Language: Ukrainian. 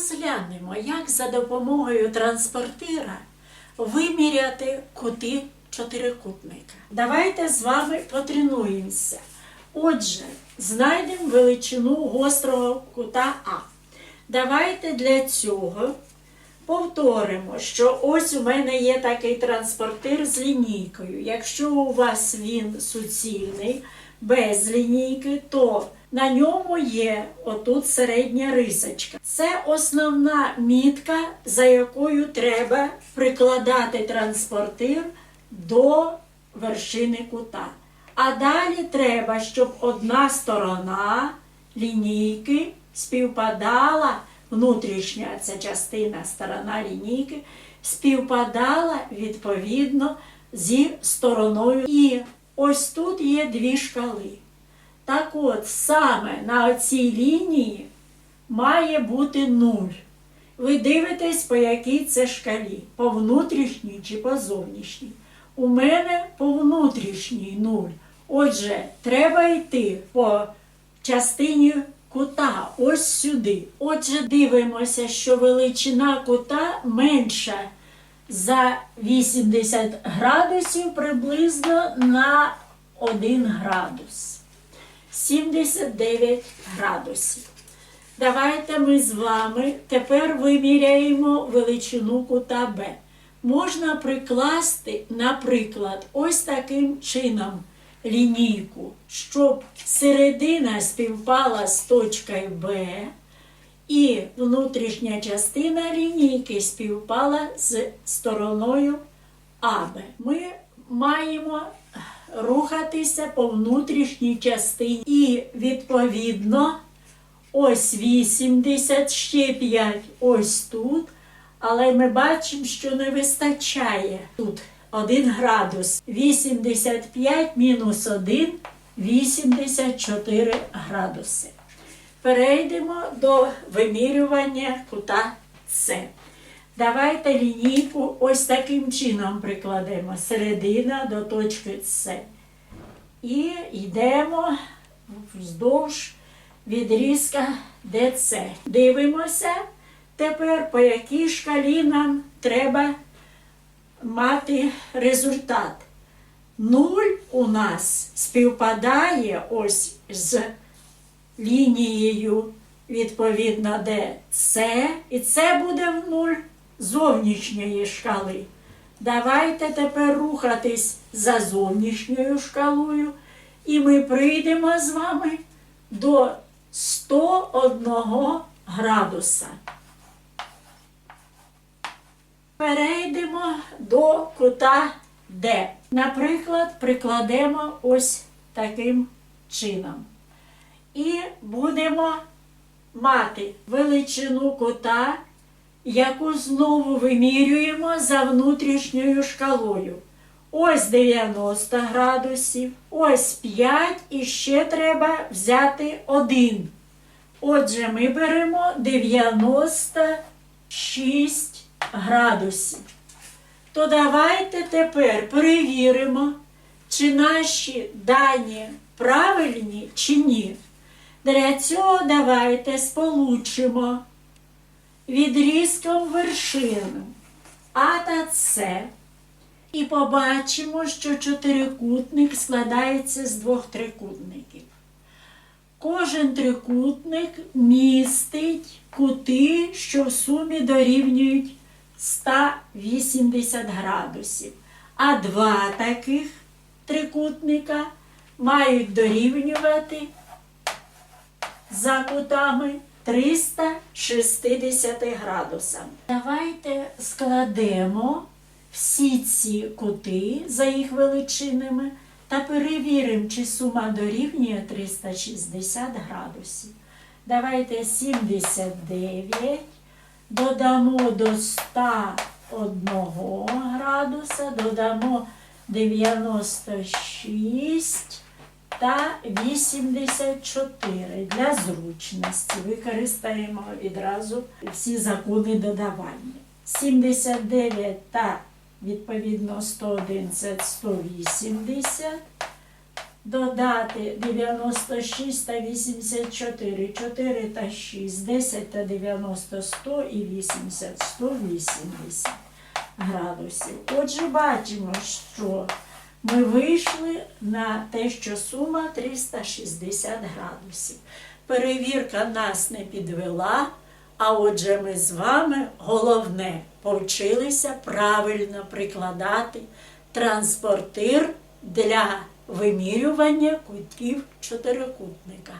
розглянемо, як за допомогою транспортира виміряти кути чотирикутника. Давайте з вами потренуємося. Отже, знайдемо величину гострого кута А. Давайте для цього повторимо, що ось у мене є такий транспортир з лінійкою. Якщо у вас він суцільний, без лінійки, то на ньому є отут середня рисочка. Це основна мітка, за якою треба прикладати транспортир до вершини кута. А далі треба, щоб одна сторона лінійки співпадала, внутрішня ця частина, сторона лінійки, співпадала відповідно зі стороною. І ось тут є дві шкали. Так от, саме на цій лінії має бути нуль. Ви дивитесь, по якій це шкалі, по внутрішній чи по зовнішній. У мене по внутрішній нуль. Отже, треба йти по частині кута, ось сюди. Отже, дивимося, що величина кута менша за 80 градусів приблизно на 1 градус. 79 градусів. Давайте ми з вами тепер виміряємо величину кута Б. Можна прикласти, наприклад, ось таким чином лінійку, щоб середина співпала з точкою Б, і внутрішня частина лінійки співпала з стороною АБ. Ми маємо рухатися по внутрішній частині. І відповідно ось 80, ще 5 ось тут. Але ми бачимо, що не вистачає тут 1 градус. 85 мінус 1 84 градуси. Перейдемо до вимірювання кута С. Давайте лінійку ось таким чином прикладемо. Середина до точки С. І йдемо вздовж відрізка ДЦ. Дивимося тепер, по якій шкалі нам треба мати результат. Нуль у нас співпадає ось з лінією, відповідно, де С, і це буде в нуль зовнішньої шкали. Давайте тепер рухатись за зовнішньою шкалою, і ми прийдемо з вами до 101 градуса. Перейдемо до кута Д. Наприклад, прикладемо ось таким чином. І будемо мати величину кута, яку знову вимірюємо за внутрішньою шкалою. Ось 90 градусів, ось 5 і ще треба взяти 1. Отже, ми беремо 96 градусів. То давайте тепер перевіримо, чи наші дані правильні чи ні. Для цього давайте сполучимо відрізком вершин А та С. І побачимо, що чотирикутник складається з двох трикутників. Кожен трикутник містить кути, що в сумі дорівнюють 180 градусів. А два таких трикутника мають дорівнювати за кутами 360 градусам. Давайте складемо всі ці кути за їх величинами та перевіримо, чи сума дорівнює 360 градусів. Давайте 79 додамо до 101 градуса, додамо 96 та 84 для зручності. Використаємо відразу всі закони додавання. 79 та відповідно 101 це 180 додати 96 та 84, 4 та 6, 10 та 90, 100 і 80, 180 градусів. Отже, бачимо, що ми вийшли на те, що сума 360 градусів. Перевірка нас не підвела, а отже, ми з вами головне повчилися правильно прикладати транспортир для вимірювання кутів чотирикутника.